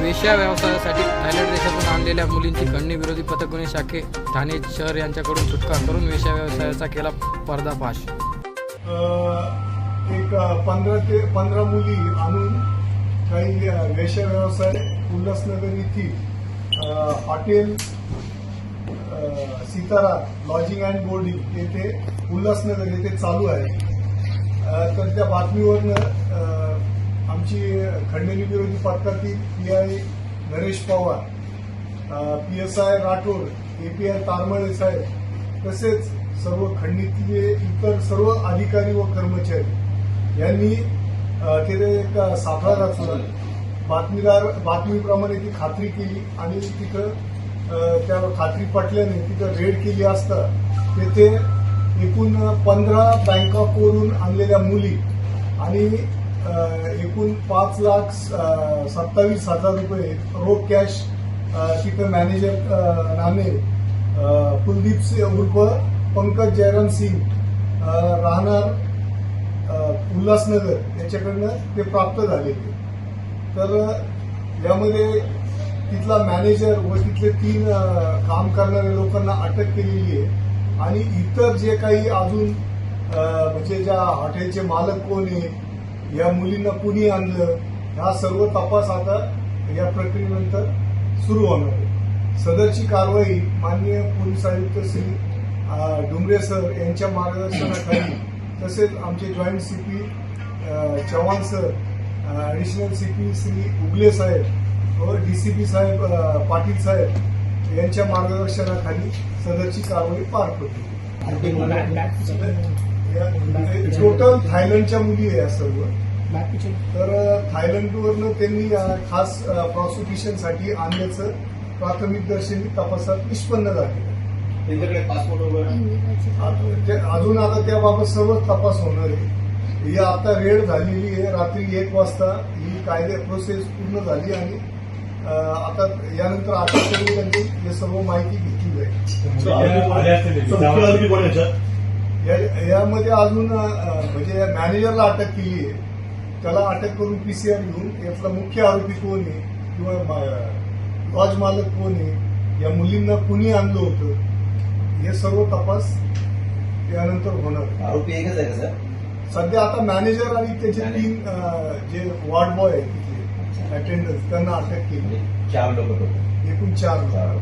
वेश्या व्यवसायासाठी थायलंड देशातून आणलेल्या मुलींची खंडणी विरोधी पथक गुन्हे शाखे ठाणे शहर यांच्याकडून सुटका करून वेश्या व्यवसायाचा केला पर्दाफाश. एक पंधरा ते पंधरा मुली आणून काही वेश्या व्यवसाय उल्हासनगर येथील hotel Sitara lodging and boarding येथे उल्हासनगर येथे चालू आहे. तर त्या बातमीवरनं आमची खंडणी विरोधी पथकातील P I Naresh Pawar P S I Rathod API Tarmale Saheb तसेच सर्व खंडणीतले इतर सर्व अधिकारी व कर्मचारी यांनी तिथे एक सापळा रचला बातमीदार बातमीप्रमाणे ती खात्री केली आणि तिथं त्या खात्री पटल्याने तिथं रेड केली असता तेथे एकूण पंधरा बँकॉकवरून आणलेल्या मुली आणि एकूण पाच लाख सत्तावीस हजार रुपये रोख कॅश तिथे मॅनेजर नामे कुलदीप सिंह उर्फ पंकज जयराम सिंग राहणार उल्हासनगर याच्याकडनं ते प्राप्त झाले तर यामध्ये तिथला मॅनेजर व तिथले तीन काम करणाऱ्या लोकांना अटक केलेली आहे. आणि इतर जे काही अजून म्हणजे ज्या हॉटेलचे मालक कोण आहे या मुलींना कुणी आणलं? हा सर्व तपास आता या प्रक्रियेनंतर सुरू होणार आहे. सदरची कारवाई माननीय पोलीस आयुक्त श्री डुंगरे सर यांच्या मार्गदर्शनाखाली तसेच आमचे joint CP Chavan sir additional CP Shri Ugale Saheb व डीसीपी साहेब पाटील साहेब यांच्या मार्गदर्शनाखाली सदरची कारवाई पार पडली. टोटल थायलंडच्या मुली आहे या सर्व. तर थायलंडवरनं त्यांनी अ, खास प्रॉसिक्युशनसाठी आणल्याचं प्राथमिक दर्शनी तपासात निष्पन्न झाले त्यांच्याकडे पासपोर्ट वगैरे? अजून आता त्याबाबत सर्व तपास होणार आहे. ही आता रेड झालेली आहे. रात्री एक वाजता ही कायदे प्रोसेस पूर्ण झाली आणि आता यानंतर त्यांची हे सर्व माहिती घेतली जाईल. यामध्ये अजून म्हणजे मॅनेजरला अटक केली आहे. त्याला अटक करून पीसीआर घेऊन यातला मुख्य आरोपी कोण आहे किंवा लॉज मालक कोण आहे या मुलींना कुणी आणलं होतं हे सर्व तपास यानंतर होणार. आरोपी एकच आहे का सर? सध्या आता मॅनेजर आणि त्याचे. तीन जे वॉर्ड बॉय आहेत तिथले अटेंडन्स त्यांना अटक केली. चार लोक एकूण चार चार.